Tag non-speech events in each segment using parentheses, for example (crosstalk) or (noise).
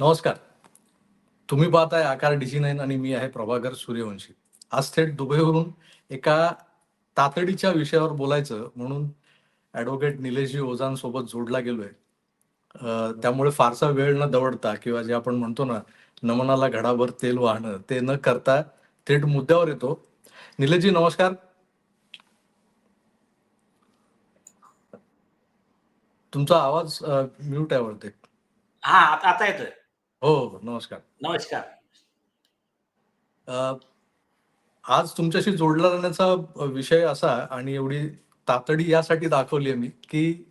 नमस्कार. तुम्ही पाहताय आकार डीसी नाईन आणि मी आहे प्रभाकर सूर्यवंशी. आज थेट दुबईवरून एका तातडीच्या विषयावर बोलायचं म्हणून ॲडव्होकेट निलेशजी ओझांसोबत जोडला गेलोय. आहे त्यामुळे फारसा वेळ न दवडता किंवा जे आपण म्हणतो ना नमनाला घडाभर तेल वाहणं ते न करता थेट मुद्द्यावर येतो. निलेशजी नमस्कार. तुमचा आवाज म्यूट आहे वरते. हा आता येतोय. हो नमस्कार. नमस्कार. आज तुमच्याशी जोडला जाण्याचा विषय असा आणि एवढी तातडी यासाठी दाखवली आहे मी की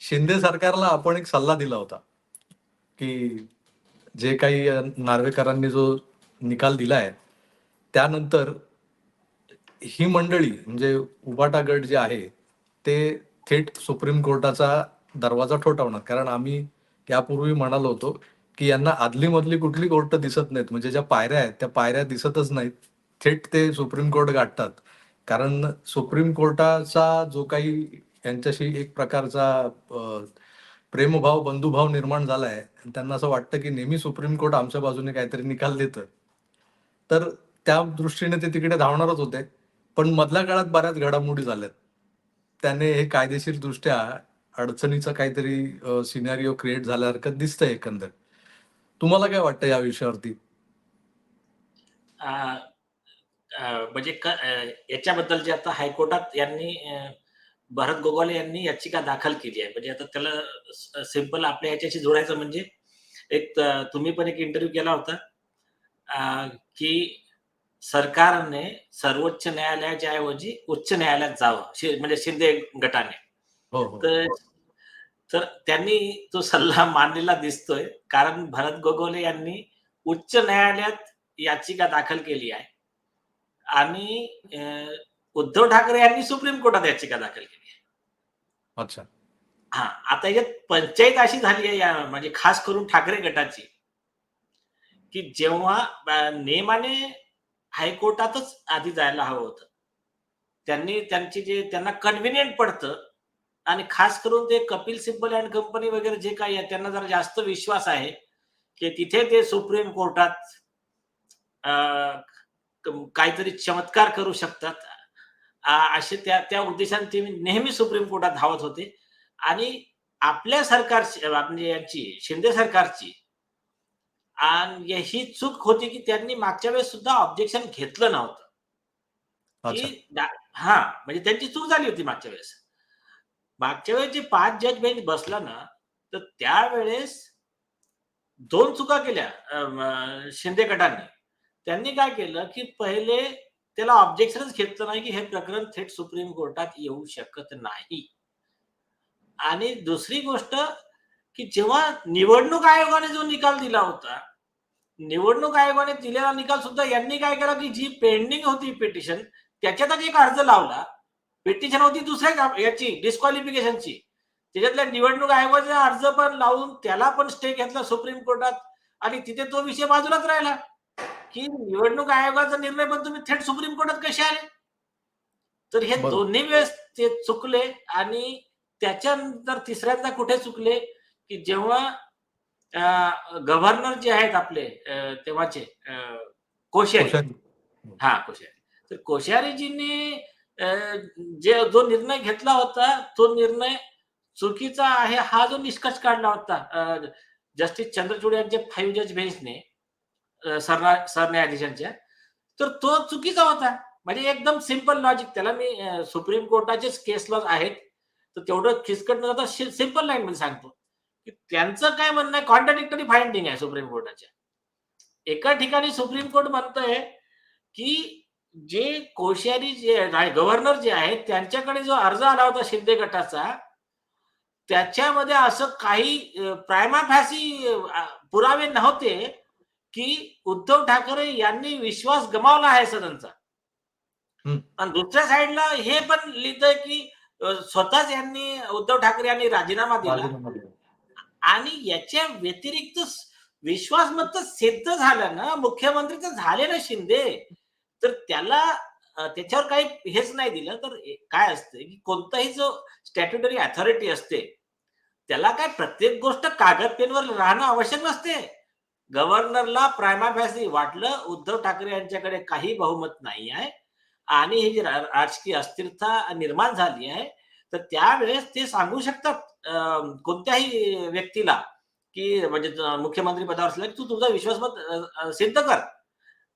शिंदे सरकारला आपण एक सल्ला दिला होता की जे काही नार्वेकरांनी जो निकाल दिलाय त्यानंतर ही मंडळी म्हणजे उबाटा गट जे आहे ते थेट सुप्रीम कोर्टाचा दरवाजा ठोठावणार. कारण आम्ही यापूर्वी म्हणालो होतो की यांना आदली मधली कुठली कोर्ट दिसत नाहीत. म्हणजे ज्या पायऱ्या आहेत त्या पायऱ्या दिसतच नाहीत. थेट ते सुप्रीम कोर्ट गाठतात. कारण सुप्रीम कोर्टाचा जो काही यांच्याशी एक प्रकारचा प्रेमभाव बंधुभाव निर्माण झालाय त्यांना असं वाटतं की नेहमी सुप्रीम कोर्ट आमच्या बाजूने काहीतरी निकाल देतं. तर त्या दृष्टीने ते तिकडे धावणारच होते. पण मधल्या काळात बऱ्याच घडामोडी झाल्यात. त्याने हे कायदेशीर दृष्ट्या अडचणीचा काहीतरी सिनारिओ क्रिएट झाल्यासारखं दिसतंय एकंदर. तुम्हाला काय वाटतं या विषयावरती? म्हणजे याच्याबद्दल जे आता हायकोर्टात यांनी भरत गोगावले यांनी याचिका दाखल केली आहे. म्हणजे आता त्याला सिंपल आपल्या याच्याशी जोडायचं म्हणजे एक तुम्ही पण एक इंटरव्ह्यू केला होता की सरकारने सर्वोच्च न्यायालयाच्या ऐवजी उच्च न्यायालयात जावं म्हणजे शिंदे गटाने. हो हो. तर तर त्यांनी तो सल्ला (laughs) मानलेला दिसतोय कारण भरत गोगोले यांनी उच्च न्यायालयात याचिका दाखल केली आहे. आणि उद्धव ठाकरे यांनी सुप्रीम कोर्टात याचिका दाखल केली आहे. अच्छा. हा आता याच्यात पंचायत अशी झाली आहे या म्हणजे खास करून ठाकरे गटाची की जेव्हा नेमाने हायकोर्टातच आधी जायला हवं होतं. त्यांनी त्यांची जे त्यांना कन्व्हिनियंट पडतं आणि खास करून ते कपिल सिब्बल अँड कंपनी वगैरे जे काही आहे त्यांना जरा जास्त विश्वास आहे की तिथे ते सुप्रीम कोर्टात काहीतरी चमत्कार करू शकतात. असे त्या त्या उद्देशाने ते नेहमी सुप्रीम कोर्टात धावत होते. आणि आपल्या सरकारची म्हणजे यांची शिंदे सरकारची आणि ही चूक होती की त्यांनी मागच्या वेळेस सुद्धा ऑब्जेक्शन घेतलं नव्हतं. हा म्हणजे त्यांची चूक झाली होती मागच्या वेळेस. मागच्या वेळेस जे पाच जज बेंच बसला ना तर त्यावेळेस दोन चुका केल्या शिंदे गटाने. त्यांनी काय केलं की पहिले त्याला ऑब्जेक्शनच घेतलं नाही की हे प्रकरण थेट सुप्रीम कोर्टात येऊ शकत नाही. आणि दुसरी गोष्ट की जेव्हा निवडणूक आयोगाने जो निकाल दिला होता निवडणूक आयोगाने दिलेला निकाल सुद्धा यांनी काय केला की जी पेंडिंग होती पिटिशन त्याच्यातच एक अर्ज लावला. पिटिशन होती दुसऱ्या का- याची डिस्क्वालिफिकेशनची त्याच्यातल्या निवडणूक आयोगाचा अर्ज पण लावून त्याला पण स्टे घेतला सुप्रीम कोर्टात. आणि तिथे तो विषय बाजूलाच राहिला. की निवडणूक आयोगाचा निर्णय पण तुम्ही थेट सुप्रीम कोर्टात कसे आले? तर हे. दोन्ही वेळेस ते चुकले आणि त्याच्यानंतर तिसऱ्यांदा कुठे चुकले? की जेव्हा गव्हर्नर जे आहेत आपले तेव्हाचे कोश्यारी. हा कोश्यारी. तर कोश्यारीजींनी जे जो निर्णय घेतला होता तो निर्णय चुकीचा आहे हा जो निष्कर्ष काढला होता जस्टिस चंद्रचूड यांच्या फाईव्ह जज बेंचने सरना- सरन्यायाधीशांच्या तर तो चुकीचा होता. म्हणजे एकदम सिंपल लॉजिक त्याला मी सुप्रीम कोर्टाचेच केस लॉज आहेत तर तेवढं खिसकट न जाता सिंपल लाईन मध्ये सांगतो की त्यांचं काय म्हणणं आहे कॉन्ट्राडिक्टरी फाइंडिंग आहे सुप्रीम कोर्टाच्या. एका ठिकाणी सुप्रीम कोर्ट म्हणतंय की जे कोश्यारी जे गव्हर्नर जे आहेत त्यांच्याकडे जो अर्ज आला होता शिंदे गटाचा त्याच्यामध्ये असं काही प्रायमा फॅसी पुरावे नव्हते की उद्धव ठाकरे यांनी विश्वास गमावला आहे सदनचा. आणि दुसऱ्या साईडला हे पण लिहितंय की स्वतःच यांनी उद्धव ठाकरे यांनी राजीनामा दिला. आणि याच्या व्यतिरिक्त स- विश्वासमत सिद्ध झालं ना मुख्यमंत्री तर झाले ना शिंदे तर त्याला त्याच्यावर काही हेच नाही दिलं. तर काय असतं की कोणताही जो स्टॅट्युटरी अथॉरिटी असते त्याला काय प्रत्येक गोष्ट कागद पेनवर राहणं आवश्यक नसते. गव्हर्नरला प्रायमा वाटलं उद्धव ठाकरे यांच्याकडे काही बहुमत नाही आहे. आणि ही जी राजकीय अस्थिरता निर्माण झाली आहे तर त्यावेळेस ते सांगू शकतात कोणत्याही व्यक्तीला की म्हणजे मुख्यमंत्री पदावर असला की तू तुझा विश्वासमत सिद्ध कर.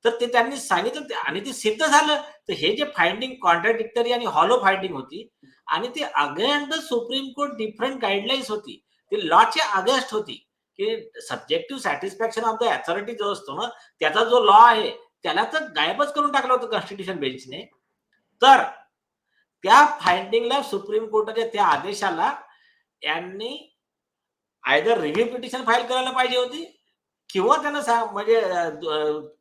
तर ते त्यांनी सांगितलं आणि ते सिद्ध झालं. तर हे जे फाइंडिंग कॉन्ट्राडिक्टरी आणि हॉलो फाइंडिंग होती आणि ते against the Supreme Court different guidelines होती. ती लॉचे अगेन्स्ट होती. की subjective satisfaction of the authority जो असतो ना त्याचा जो लॉ आहे त्याला तर गायबच करून टाकलं होतं कॉन्स्टिट्यूशन बेंचने तर त्या फाइंडिंगला सुप्रीम कोर्टाच्या त्या आदेशाला यांनी आयदर रिव्ह्यू पिटिशन फाईल करायला पाहिजे होती किंवा त्यांना सांग म्हणजे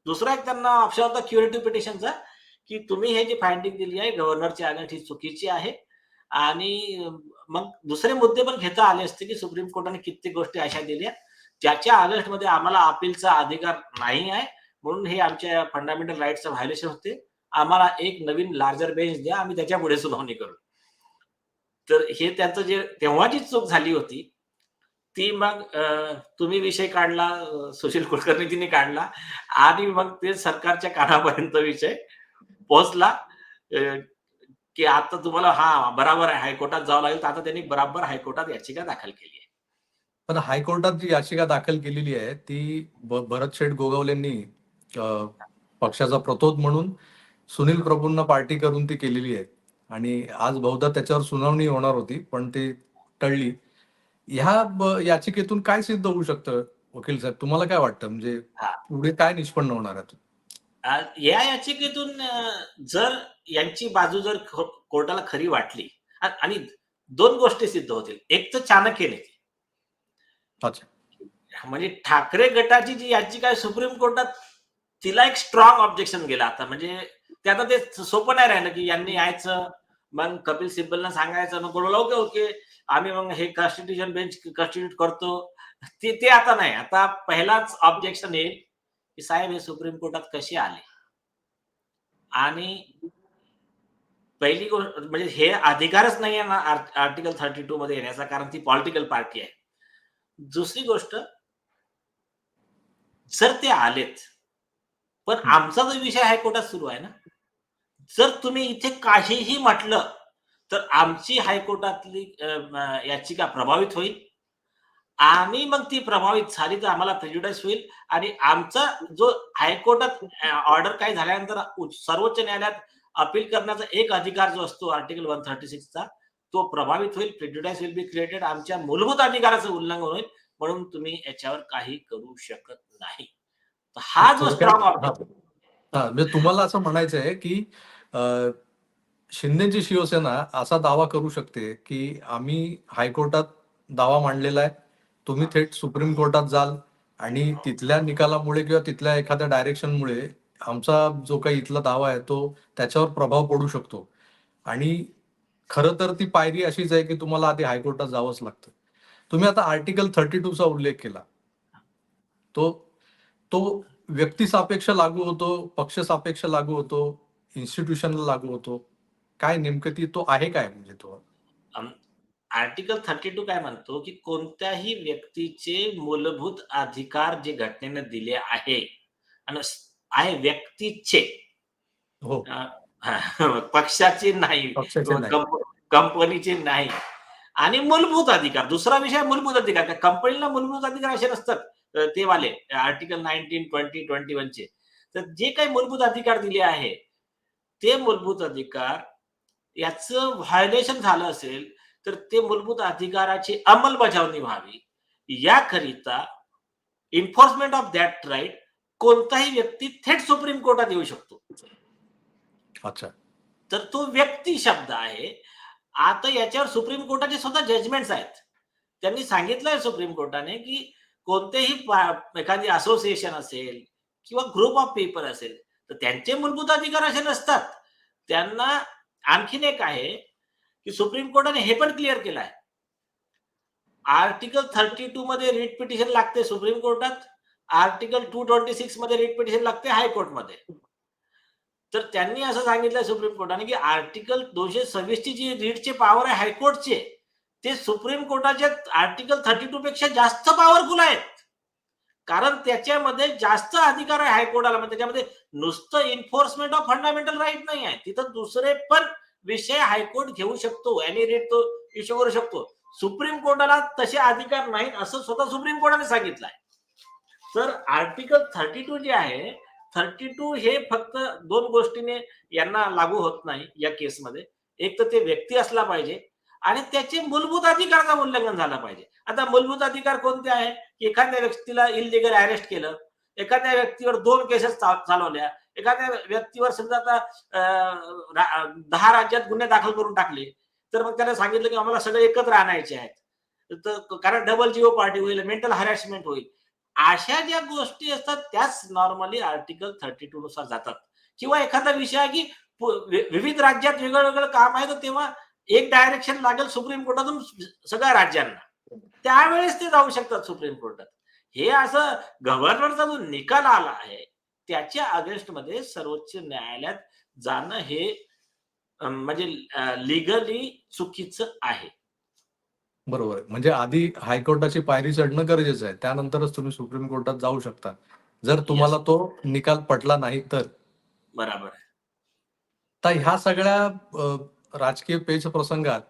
दुसरा एक त्यांना ऑप्शन होता क्युरेटिव्ह पिटिशनचा की तुम्ही हे जी फाइंडिंग दिली आहे गव्हर्नरची अगेन्स्ट ही चुकीची आहे. आणि मग दुसरे मुद्दे पण घेता आले असते की सुप्रीम कोर्टाने कित्येक गोष्टी अशा दिल्या. ज्याच्या अगेन्स्टमध्ये आम्हाला अपीलचा अधिकार नाही आहे म्हणून हे आमच्या फंडामेंटल राईटचं व्हायोलेशन होते. आम्हाला एक नवीन लार्जर बेंच द्या आम्ही त्याच्या पुढे सुनावणी करू. तर हे त्यांचं जे तेव्हाची चूक झाली होती ती मग तुम्ही विषय काढला सुशील कुलकर्णीजींनी काढला आणि मग ते सरकारच्या कानापर्यंत विषय पोहोचला की आता तुम्हाला हा बराबर आहे हायकोर्टात जावं लागेल तर आता त्यांनी बराबर हायकोर्टात याचिका दाखल केली आहे. पण हायकोर्टात जी याचिका दाखल केलेली आहे ती भरत शेठ गोगावलेंनी पक्षाचा प्रतोद म्हणून सुनील प्रभूंना पार्टी करून ती केलेली आहे. आणि आज बहुधा त्याच्यावर सुनावणी होणार होती पण ती टळली. ह्या याचिकेतून काय सिद्ध होऊ शकतं? वकील साहेब तुम्हाला काय वाटतं? म्हणजे. पुढे काय निष्पन्न होणार आहे? या याचिकेतून जर यांची बाजू जर कोर्टाला खरी वाटली आणि दोन गोष्टी सिद्ध होतील. एक तर चाणक्य नीती अच्छा. म्हणजे ठाकरे गटाची जी याचिका आहे सुप्रीम कोर्टात तिला एक स्ट्रॉंग ऑब्जेक्शन गेला आता. म्हणजे ते आता ते सोपं नाही राहिलं की यांनी यायचं मग कपिल सिब्बलला सांगायचं मग बोलवलं ओके ओके. आम्ही मग हे कॉन्स्टिट्यूशन बेंच कॉन्स्टिट्यूट करतो. ते ते आता नाही. आता पहिलाच ऑब्जेक्शन येईल की साहेब हे सुप्रीम कोर्टात कसे आले? आणि पहिली गोष्ट म्हणजे हे अधिकारच नाही आहे ना आर्टिकल थर्टी टू मध्ये येण्याचा कारण ती पॉलिटिकल पार्टी आहे. दुसरी गोष्ट जर ते आलेत पण आमचा जो विषय हायकोर्टात सुरू आहे ना जर तुम्ही इथे काहीही म्हटलं तर आमची हायकोर्टातली याचिका प्रभावित होईल. आणि मग ती प्रभावित झाली तर आम्हाला प्रेज्युडाईस होईल. आणि आमचा जो हायकोर्टात ऑर्डर काय झाल्यानंतर सर्वोच्च न्यायालयात अपील करण्याचा एक अधिकार जो असतो आर्टिकल वन थर्टी सिक्सचा तो प्रभावित होईल प्रेज्युडाईस विल बी क्रिएटेड आमच्या मूलभूत अधिकाराचं उल्लंघन होईल म्हणून तुम्ही याच्यावर काही करू शकत नाही. हा जो म्हणजे तुम्हाला असं म्हणायचं आहे की शिंदेची शिवसेना असा दावा करू शकते की आम्ही हायकोर्टात दावा मांडलेला आहे तुम्ही थेट सुप्रीम कोर्टात जाल आणि तिथल्या निकालामुळे किंवा तिथल्या एखाद्या डायरेक्शनमुळे आमचा जो काही इथला दावा आहे तो त्याच्यावर प्रभाव पडू शकतो. आणि खरं तर ती पायरी अशीच आहे की तुम्हाला आधी हायकोर्टात जावंच लागतं. तुम्ही आता आर्टिकल थर्टी चा उल्लेख केला. तो तो व्यक्तिसापेक्ष लागू होतो पक्ष सापेक्ष लागू होतो इन्स्टिट्यूशनला लागू होतो. काय नेमकं ती तो आहे काय म्हणजे तो? आर्टिकल थर्टी टू काय म्हणतो की कोणत्याही व्यक्तीचे मूलभूत अधिकार जे घटनेने दिले आहे आणि आहे व्यक्तीचे हो. (laughs) पक्षाचे नाही कंपनीचे नाही. आणि मूलभूत अधिकार दुसरा विषय मूलभूत अधिकार त्या कंपनीला मूलभूत अधिकार असे नसतात ते वाले आर्टिकल नाईन्टीन ट्वेंटी ट्वेंटी वनचे तर जे काही मूलभूत अधिकार दिले आहे ते मूलभूत अधिकार याचं व्हायोलेशन झालं असेल तर ते मूलभूत अधिकाराची अंमलबजावणी व्हावी. याकरिता इन्फोर्समेंट ऑफ दॅट राईट कोणताही व्यक्ती थेट सुप्रीम कोर्टात येऊ शकतो. अच्छा. तर तो व्यक्ती शब्द आहे. आता याच्यावर सुप्रीम कोर्टाचे सुद्धा जजमेंट्स आहेत. त्यांनी सांगितलंय सुप्रीम कोर्टाने की कोणतेही एखादी असोसिएशन असेल किंवा ग्रुप ऑफ पीपल असेल तर त्यांचे मूलभूत अधिकार असे नसतात. त्यांना आणखीन एक आहे की सुप्रीम कोर्टाने हे पण क्लिअर केलं आहे. आर्टिकल थर्टी टू मध्ये रिट पिटिशन लागते सुप्रीम कोर्टात. आर्टिकल टू ट्वेंटी सिक्समध्ये रिट पिटिशन लागते हायकोर्टमध्ये. तर त्यांनी असं सांगितलं सुप्रीम कोर्टाने की आर्टिकल दोनशे सव्वीसची जी रीडचे पॉवर आहे हायकोर्टचे ते सुप्रीम कोर्टाच्या आर्टिकल थर्टी टू पेक्षा जास्त पॉवरफुल आहेत. कारण त्याच्यामध्ये जास्त अधिकार आहे हायकोर्टाला म्हणजे त्याच्यामध्ये नुसतं इन्फोर्समेंट ऑफ फंडामेंटल राईट नाही आहे. तिथं दुसरे पण विषय हायकोर्ट घेऊ शकतो आणि रेट तो इश्यू करू शकतो. सुप्रीम कोर्टाला तसे अधिकार नाहीत असं स्वतः सुप्रीम कोर्टाने सांगितलं आहे तर आर्टिकल थर्टी टू जे आहे थर्टी टू हे फक्त दोन गोष्टीने यांना लागू होत नाही या केसमध्ये एक तर ते व्यक्ती असला पाहिजे आणि त्याचे मूलभूत अधिकाराचा उल्लंघन झाला पाहिजे? आता मूलभूत अधिकार कोणते आहे? की एखाद्या व्यक्तीला इलिगल अरेस्ट केलं एखाद्या व्यक्तीवर दोन केसेस चालवल्या एखाद्या व्यक्तीवर समजा आता दहा राज्यात गुन्हे दाखल करून टाकले तर मग त्याला सांगितलं की आम्हाला सगळे एकत्र आणायचे आहेत. तर कारण डबल जिओ पार्टी होईल मेंटल हॅरॅसमेंट होईल. अशा ज्या गोष्टी असतात त्याच नॉर्मली आर्टिकल थर्टी टू नुसार जातात. किंवा एखादा विषय आहे की विविध राज्यात वेगळं वेगळं काम आहे तर तेव्हा एक डायरेक्शन लागेल सुप्रीम कोर्टातून सगळ्या राज्यांना. त्यावेळेस ते जाऊ शकतात सुप्रीम कोर्टात. हे असं गव्हर्नरचा जो निकाल आला आहे त्याच्या अगेन्स्टमध्ये सर्वोच्च न्यायालयात जाणं हे म्हणजे लिगली चुकीचं आहे. बरोबर म्हणजे आधी हायकोर्टाची पायरी चढणं गरजेचं आहे. त्यानंतरच तुम्ही सुप्रीम कोर्टात जाऊ शकता जर तुम्हाला तो निकाल पटला नाही तर. बरोबर ह्या सगळ्या राजकीय पेच प्रसंगात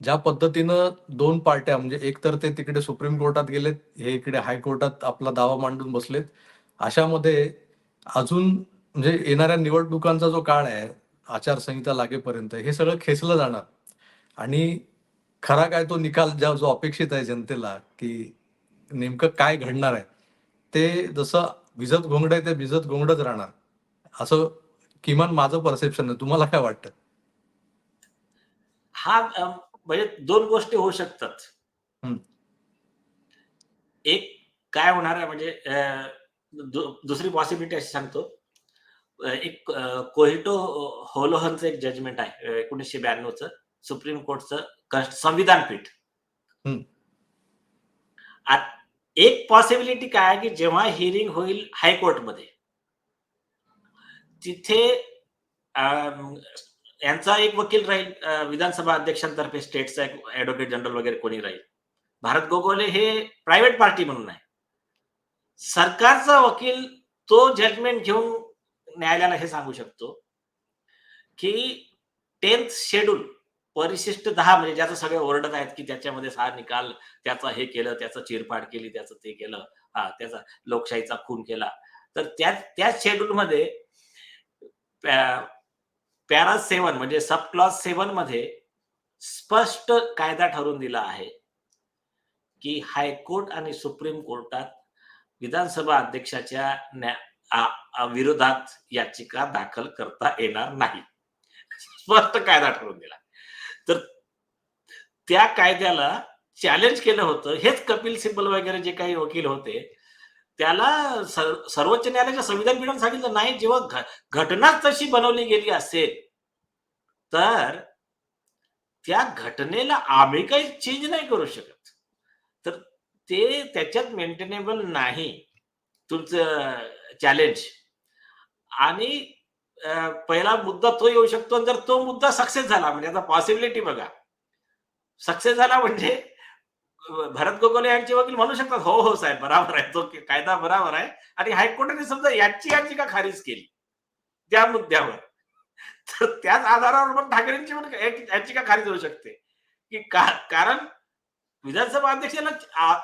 ज्या पद्धतीनं दोन पार्ट्या म्हणजे एक तर ते तिकडे सुप्रीम कोर्टात गेलेत हे इकडे हायकोर्टात आपला दावा मांडून बसलेत. अशामध्ये अजून म्हणजे येणाऱ्या निवडणुकांचा जो काळ आहे आचारसंहिता लागेपर्यंत हे सगळं खेचलं जाणार. आणि खरा काय तो निकाल ज्या जो अपेक्षित आहे जनतेला की नेमकं काय घडणार आहे ते जसं भिजत घोंगड आहे ते भिजत घोंगडच राहणार. असं किमान माझं परसेप्शन आहे. तुम्हाला काय वाटतं? हा म्हणजे दोन गोष्टी होऊ शकतात. एक काय होणार आहे म्हणजे दुसरी पॉसिबिलिटी अशी सांगतो. एक कोहिटो होलोहनचं एक जजमेंट आहे एकोणीसशे ब्याण्णवचं सुप्रीम कोर्टचं संविधान पीठ. एक पॉसिबिलिटी काय आहे की जेव्हा हिअरिंग होईल हायकोर्टमध्ये तिथे यांचा एक वकील राहील विधानसभा अध्यक्षांतर्फे स्टेटचा एक ऍडव्होकेट जनरल वगैरे कोणी राहील. भारत गोगोले हे प्रायव्हेट पार्टी म्हणून आहे. सरकारचा वकील तो जजमेंट घेऊन न्यायालयाला हे सांगू शकतो की टेन्थ शेड्यूल परिशिष्ट दहा म्हणजे ज्याचं सगळे ओरडत आहेत की त्याच्यामध्ये हा निकाल त्याचा हे केलं त्याचं चिरफाड केली त्याचं ते केलं हा त्याचा लोकशाहीचा खून केला. तर त्या त्याच शेड्यूलमध्ये पॅरा सेवन म्हणजे सब क्लॉज सेवनमध्ये स्पष्ट कायदा ठरवून दिला आहे की हायकोर्ट आणि सुप्रीम कोर्टात विधानसभा अध्यक्षाच्या विरोधात याचिका दाखल करता येणार नाही. स्पष्ट कायदा ठरवून दिला. तर त्या कायद्याला चॅलेंज केलं होतं. हेच कपिल सिब्बल वगैरे जे काही वकील होते त्याला सर्वोच्च न्यायालयाच्या संविधान पीठाने सांगितलं नाही जेव्हा घ- घटनाच तशी बनवली गेली असेल तर त्या घटनेला आम्ही काही चेंज नाही करू शकत. तर ते त्याच्यात मेंटेनेबल नाही तुमचं चॅलेंज आणि पहिला मुद्दा तो येऊ शकतो जर तो मुद्दा सक्सेस झाला म्हणजे आता पॉसिबिलिटी बघा. सक्सेस झाला म्हणजे भरत गोगोले यांचे वकील म्हणू शकतात हो हो साहेब बराबर आहे तो कायदा बराबर आहे. आणि हायकोर्टाने समजा याची याचिका खारिज केली त्या मुद्द्यावर. तर त्याच आधारावर पण ठाकरेंची पण याचिका खारिज होऊ शकते. की का- कारण विधानसभा अध्यक्षाला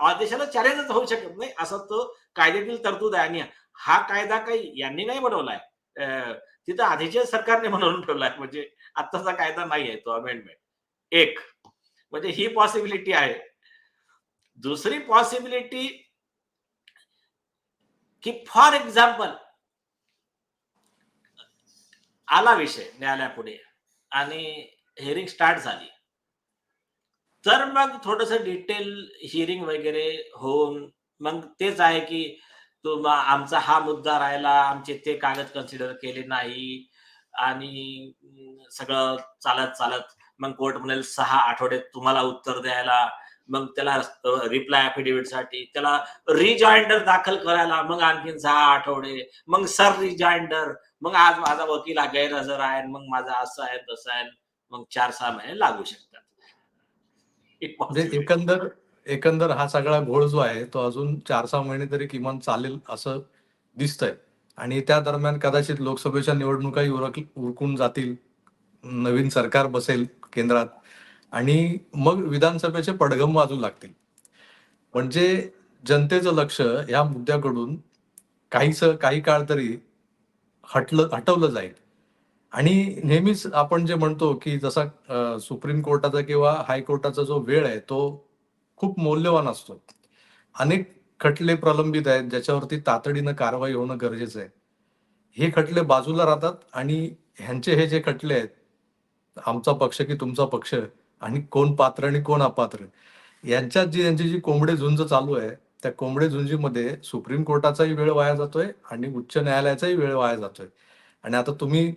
आदेशाला चॅलेंजच होऊ शकत नाही असा तो कायद्यातील तरतूद आहे. आणि हा कायदा काही यांनी नाही बनवलाय. तिथं आधीच्या सरकारने बनवून ठेवलाय. म्हणजे आत्ताचा कायदा नाही आहे तो अमेंडमेंट एक म्हणजे ही पॉसिबिलिटी आहे. दुसरी पॉसिबिलिटी की फॉर एक्झाम्पल आला विषय न्यायालयापुढे आणि हिअरिंग स्टार्ट झाली. तर मग थोडस डिटेल हिअरिंग वगैरे होऊन मग तेच आहे की तो आमचा हा मुद्दा राहिला आमचे ते कागद कन्सिडर केले नाही आणि सगळं चालत चालत मग कोर्ट म्हणेल सहा आठवड्यात तुम्हाला उत्तर द्यायला मग त्याला रिप्लाय अफिडेव्हिटसाठी त्याला रिजॉइंडर दाखल करायला मग आणखीन सहा आठवडे मग सर रिजॉइंडर मग आज माझा वकील हा गैरहजर आहे मग माझा असं आहे तसं आहे मग चार सहा महिने लागू शकतात. म्हणजे एकंदर एकंदर हा सगळा घोळ जो आहे तो अजून चार सहा महिने तरी किमान चालेल असं दिसतंय. आणि त्या दरम्यान कदाचित लोकसभेच्या निवडणुकाही उरकून जातील. नवीन सरकार बसेल केंद्रात. आणि मग विधानसभेचे पडघम वाजू लागतील. म्हणजे जनतेचं लक्ष या मुद्द्याकडून काहीस काही काळ तरी हटलं हटवलं जाईल. आणि नेहमीच आपण जे म्हणतो की जसा सुप्रीम कोर्टाचा किंवा हायकोर्टाचा जो वेळ आहे तो खूप मौल्यवान असतो. अनेक खटले प्रलंबित आहेत ज्याच्यावरती तातडीनं कारवाई होणं गरजेचं आहे. हे खटले बाजूला राहतात आणि ह्यांचे हे जे खटले आहेत आमचा पक्ष की तुमचा पक्ष आणि कोण पात्र आणि कोण अपात्र. यांच्यात जी यांची जी कोंबडे झुंज चालू आहे त्या कोंबडे झुंजीमध्ये सुप्रीम कोर्टाचाही वेळ वाया जातोय आणि उच्च न्यायालयाचाही वेळ वाया जातोय. आणि आता तुम्ही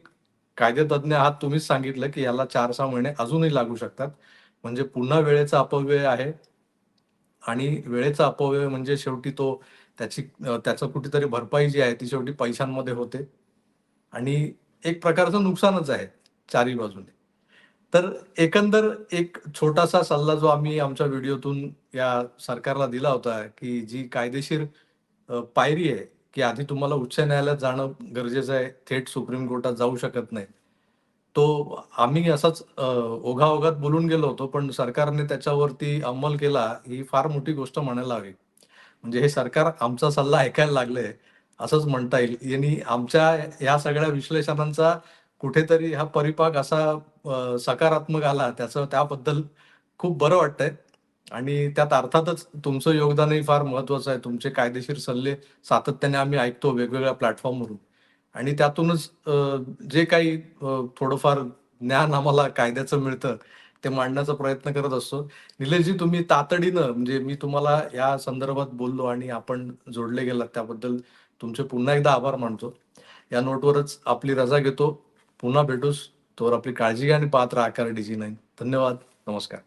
कायदेतज्ञ आहात तुम्हीच सांगितलं की याला चार सहा महिने अजूनही लागू शकतात. म्हणजे पुन्हा वेळेचा अपव्यय आहे. आणि वेळेचा अपव्यय म्हणजे शेवटी तो त्याची त्याचं कुठेतरी भरपाई जी आहे ती शेवटी पैशांमध्ये होते. आणि एक प्रकारचं नुकसानच आहे चारही बाजूने. तर एकंदर एक छोटासा सल्ला जो आम्ही आमच्या व्हिडिओतून या सरकारला दिला होता की जी कायदेशीर पायरी आहे की आधी तुम्हाला उच्च न्यायालयात जाणं गरजेचं आहे थेट सुप्रीम कोर्टात जाऊ शकत नाही. तो आम्ही असाच ओघाओघात बोलून गेलो होतो पण सरकारने त्याच्यावरती अंमल केला ही फार मोठी गोष्ट म्हणायला हवी. म्हणजे हे सरकार आमचा सल्ला ऐकायला लागले असंच म्हणता येईल. यांनी आमच्या या सगळ्या विश्लेषणांचा कुठेतरी हा परिपाक असा सकारात्मक आला त्याचं त्याबद्दल खूप बरं वाटतंय. आणि त्यात अर्थातच तुमचं योगदानही फार महत्वाचं आहे. तुमचे कायदेशीर सल्ले सातत्याने आम्ही ऐकतो वेगवेगळ्या प्लॅटफॉर्मवरून. आणि त्यातूनच जे काही थोडंफार ज्ञान आम्हाला कायद्याचं मिळतं ते मांडण्याचा प्रयत्न करत असतो. निलेशजी तुम्ही तातडीनं म्हणजे मी तुम्हाला या संदर्भात बोललो आणि आपण जोडले गेलात त्याबद्दल तुमचे पुन्हा एकदा आभार मानतो. या नोटवरच आपली रजा घेतो. पुन्हा भेटूस. तोवर आपली काळजी घ्या आणि पात्र आकार डीजी नाईन धन्यवाद. नमस्कार.